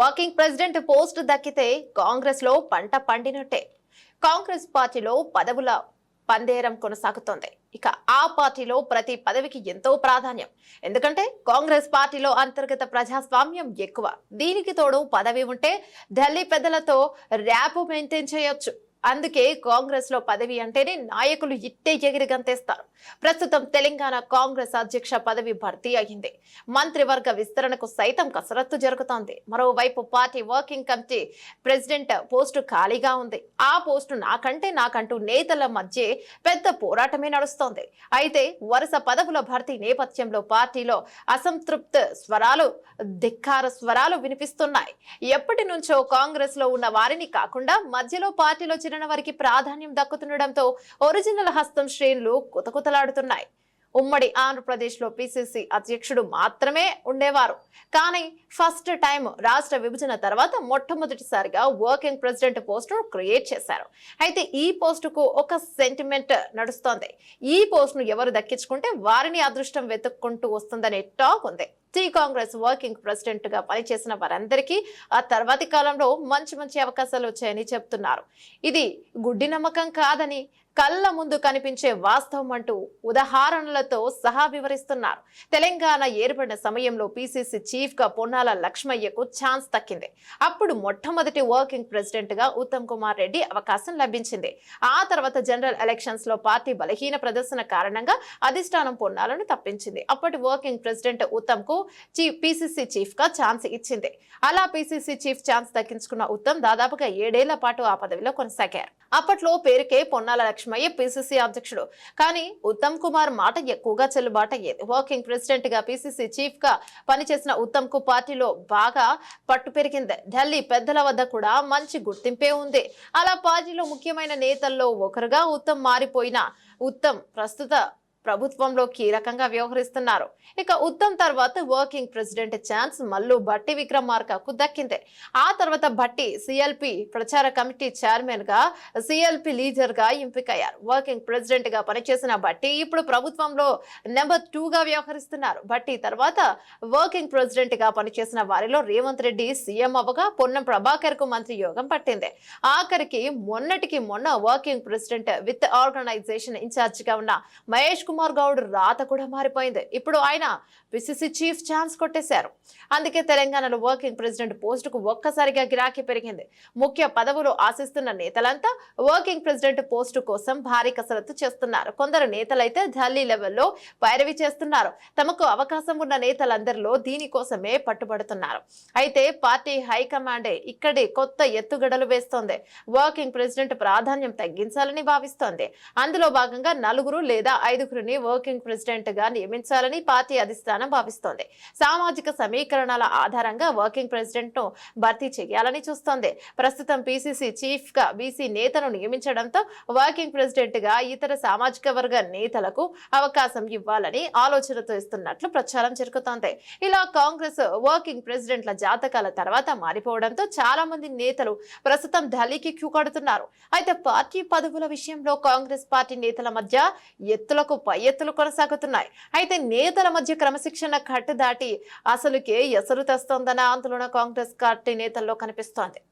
Working president post దక్కితే కాంగ్రెస్లో పంట పండినట్టే. కాంగ్రెస్ పార్టీలో పదవుల పందేరం కొనసాగుతోంది. ఇక ఆ పార్టీలో ప్రతి పదవికి ఎంతో ప్రాధాన్యం. ఎందుకంటే కాంగ్రెస్ పార్టీలో అంతర్గత ప్రజాస్వామ్యం ఎక్కువ. దీనికి తోడు పదవి ఉంటే ఢిల్లీ పెద్దలతో ర్యాపు మెయింటైన్ చేయొచ్చు. అందుకే కాంగ్రెస్లో పదవి అంటేనే నాయకులు ఇట్టే ఎగిరి గంతేస్తారు. ప్రస్తుతం తెలంగాణ కాంగ్రెస్ అధ్యక్ష పదవి భర్తీ అయింది. మంత్రివర్గ విస్తరణకు సైతం కసరత్తు జరుగుతోంది. మరోవైపు party working committee president post ఖాళీగా ఉంది. ఆ పోస్టు నాకంటే నాకంటూ నేతల మధ్య పెద్ద పోరాటమే నడుస్తోంది. అయితే వరుస పదవుల భర్తీ నేపథ్యంలో పార్టీలో అసంతృప్త స్వరాలు ధిక్కార స్వరాలు వినిపిస్తున్నాయి. ఎప్పటి నుంచో కాంగ్రెస్లో ఉన్న వారిని కాకుండా మధ్యలో పార్టీలో చేరిన వారికి ప్రాధాన్యం దక్కుతుండడంతో ఒరిజినల్ హస్తం శ్రేణులు కుతకుతలాడుతున్నాయి. ఉమ్మడి ఆంధ్రప్రదేశ్లో పిసిసి అధ్యక్షుడు మాత్రమే ఉండేవారు. కానీ ఫస్ట్ టైం రాష్ట్ర విభజన తర్వాత మొట్టమొదటిసారిగా వర్కింగ్ ప్రెసిడెంట్ పోస్టును క్రియేట్ చేశారు. అయితే ఈ పోస్టుకు ఒక సెంటిమెంట్ నడుస్తోంది. ఈ పోస్టును ఎవరు దక్కించుకుంటే వారిని అదృష్టం వెతుక్కుంటూ వస్తుందనే టాక్ ఉంది. టీ కాంగ్రెస్ వర్కింగ్ ప్రెసిడెంట్గా పనిచేసిన వారందరికీ ఆ తర్వాతి కాలంలో మంచి మంచి అవకాశాలు వచ్చాయని చెప్తున్నారు. ఇది గుడ్డి నమ్మకం కాదని కళ్ళ ముందు కనిపించే వాస్తవం అంటూ ఉదాహరణలతో సహా వివరిస్తున్నారు. తెలంగాణ ఏర్పడిన సమయంలో పిసిసి చీఫ్గా పొన్నాల లక్ష్మయ్యకు ఛాన్స్ దక్కింది. అప్పుడు మొట్టమొదటి వర్కింగ్ ప్రెసిడెంట్గా ఉత్తమ్ కుమార్ రెడ్డి అవకాశం లభించింది. ఆ తర్వాత జనరల్ ఎలక్షన్స్లో పార్టీ బలహీన ప్రదర్శన కారణంగా అధిష్టానం పొన్నాలను తప్పించింది. అప్పటి వర్కింగ్ ప్రెసిడెంట్ ఉత్తమ్కు పిసిసి చీఫ్గా ఛాన్స్ ఇచ్చింది. అలా పిసిసి చీఫ్ ఛాన్స్ దక్కించుకున్న ఉత్తమ్ దాదాపుగా ఏడేళ్ళ పాటు ఆ పదవిలో కొనసాగారు. అప్పట్లో పేరుకే పొన్నాల లక్ష్మయ్య పిసిసి అధ్యక్షుడు. కానీ ఉత్తమ్ కుమార్ మాట ఎక్కువగా చెల్లుబాటు అయ్యేది. వర్కింగ్ ప్రెసిడెంట్గా పిసిసి చీఫ్గా పనిచేసిన ఉత్తమ్కు పార్టీలో బాగా పట్టు పెరిగింది. ఢిల్లీ పెద్దల వద్ద కూడా మంచి గుర్తింపే ఉంది. అలా పార్టీలో ముఖ్యమైన నేతల్లో ఒకరుగా ఉత్తమ్ మారిపోయిన ఉత్తమ్ ప్రస్తుత ప్రభుత్వంలో కీలకంగా వ్యవహరిస్తున్నారు. ఇక ఉత్తమ్ తర్వాత వర్కింగ్ ప్రెసిడెంట్ ఛాన్స్ మల్లు బట్టి విక్రమార్కకు దక్కింది. ఆ తర్వాత భట్టి సిఎల్పి ప్రచార కమిటీ చైర్మన్గా సిఎల్పి లీడర్గా ఎంపికయ్యారు. వర్కింగ్ ప్రెసిడెంట్గా పనిచేసిన భట్టి ఇప్పుడు ప్రభుత్వంలో నెంబర్ టూ గా వ్యవహరిస్తున్నారు. భట్టి తర్వాత వర్కింగ్ ప్రెసిడెంట్గా పనిచేసిన వారిలో రేవంత్ రెడ్డి సీఎం అవ్వగా పొన్నం ప్రభాకర్కు మంత్రి యోగం పట్టింది. ఆఖరికి మొన్నటికి మొన్న వర్కింగ్ ప్రెసిడెంట్ విత్ ఆర్గనైజేషన్ ఇన్ఛార్జ్గా ఉన్న మహేష్ కుమార్ గౌడ్ రాత కూడా మారిపోయింది. ఇప్పుడు ఆయన పిసిసి చీఫ్ ఛాన్స్ కొట్టేశారు. అందుకే తెలంగాణలో వర్కింగ్ ప్రెసిడెంట్ పోస్టుకు ఒక్కసారిగా గిరాకీ పెరిగింది. ముఖ్య పదవులు ఆశిస్తున్న నేతలంతా వర్కింగ్ ప్రెసిడెంట్ పోస్టు కోసం భారీ కసరత్తు చేస్తున్నారు. కొందరు నేతలైతే ఢిల్లీ లెవెల్లో పైరవి చేస్తున్నారు. తమకు అవకాశం ఉన్న నేతలందరిలో దీనికోసమే పట్టుబడుతున్నారు. అయితే పార్టీ హైకమాండే ఇక్కడి కొత్త ఎత్తుగడలు వేస్తోంది. వర్కింగ్ ప్రెసిడెంట్ ప్రాధాన్యం తగ్గించాలని భావిస్తోంది. అందులో భాగంగా నలుగురు లేదా ఐదుగురు నాయకుడిని వర్కింగ్ ప్రెసిడెంట్గా నియమించాలని పార్టీ అధిష్టానం భావిస్తోంది. సామాజిక సమీకరణాల ఆధారంగా వర్కింగ్ ప్రెసిడెంట్ను భర్తీ చేయాలని చూస్తోంది. ప్రస్తుతం పిసిసి చీఫ్గా బీసీ నేతను నియమించడంతో వర్కింగ్ ప్రెసిడెంట్గా ఇతర సామాజిక వర్గ నేతలకు అవకాశం ఇవ్వాలని ఆలోచనతో ఇస్తున్నట్లు ప్రచారం జరుగుతోంది. ఇలా కాంగ్రెస్ వర్కింగ్ ప్రెసిడెంట్ల జాతకాల తర్వాత మారిపోవడంతో చాలా మంది నేతలు ప్రస్తుతం ఢిల్లీకి క్యూ కడుతున్నారు. అయితే పార్టీ పదవుల విషయంలో కాంగ్రెస్ పార్టీ నేతల మధ్య ఎత్తులకు పై ఎత్తులు కొనసాగుతున్నాయి. అయితే నేతల మధ్య క్రమశిక్షణ కట్టు దాటి అసలుకే ఎసరు తెస్తోందన్న ఆందోళన కాంగ్రెస్ పార్టీ నేతల్లో కనిపిస్తోంది.